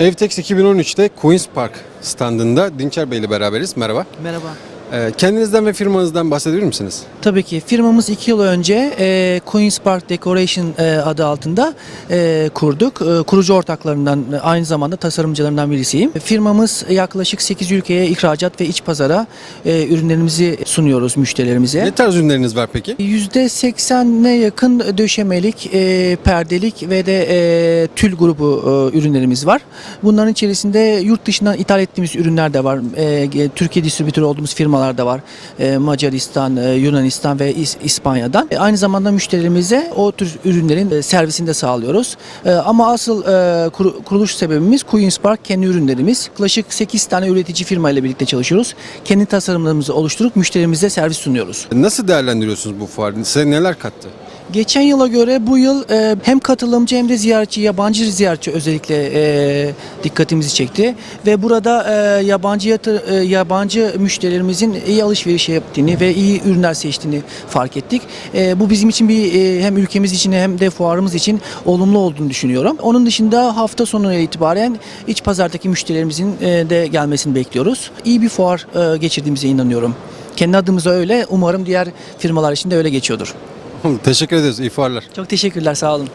Evtex 2013'te Queen's Park standında Dinçer Bey ile beraberiz. Merhaba. Merhaba. Ee, kendinizden ve firmanızdan bahsedebilir misiniz? Tabii ki firmamız iki yıl önce e, Queen's Park Decoration e, adı altında e, kurduk. E, kurucu ortaklarından e, aynı zamanda tasarımcılarından birisiyim. Firmamız yaklaşık 8 ülkeye ihracat ve iç pazara e, ürünlerimizi sunuyoruz müşterilerimize. Ne tarz ürünleriniz var peki? %80'e yakın döşemelik, e, perdelik ve de e, tül grubu e, ürünlerimiz var. Bunların içerisinde yurt dışından ithal ettiğimiz ürünler de var. E, Türkiye distribütörü olduğumuz firmalar da var. E, Macaristan, e, Yunanistan ve İs- İspanya'dan. E, aynı zamanda müşterilerimize o tür ürünlerin e, servisini de sağlıyoruz. Ama asıl kuru- kuruluş sebebimiz Queen's Park kendi ürünlerimiz. Yaklaşık 8 tane üretici firma ile birlikte çalışıyoruz. Kendi tasarımlarımızı oluşturup müşterimize servis sunuyoruz. Nasıl değerlendiriyorsunuz bu fuarı? Size neler kattı? Geçen yıla göre bu yıl e, hem katılımcı hem de ziyaretçi, yabancı ziyaretçi özellikle e, dikkatimizi çekti. Ve burada e, yabancı yatır, e, yabancı müşterilerimizin iyi alışveriş yaptığını ve iyi ürünler seçtiğini fark ettik. E, bu bizim için bir e, hem ülkemiz için hem de fuarımız için olumlu olduğunu düşünüyorum. Onun dışında hafta sonuna itibaren iç pazardaki müşterilerimizin e, de gelmesini bekliyoruz. İyi bir fuar e, geçirdiğimize inanıyorum. Kendi adımıza öyle, umarım diğer firmalar için de öyle geçiyordur. Teşekkür ederiz. İyi fuarlar. Çok teşekkürler, sağ olun.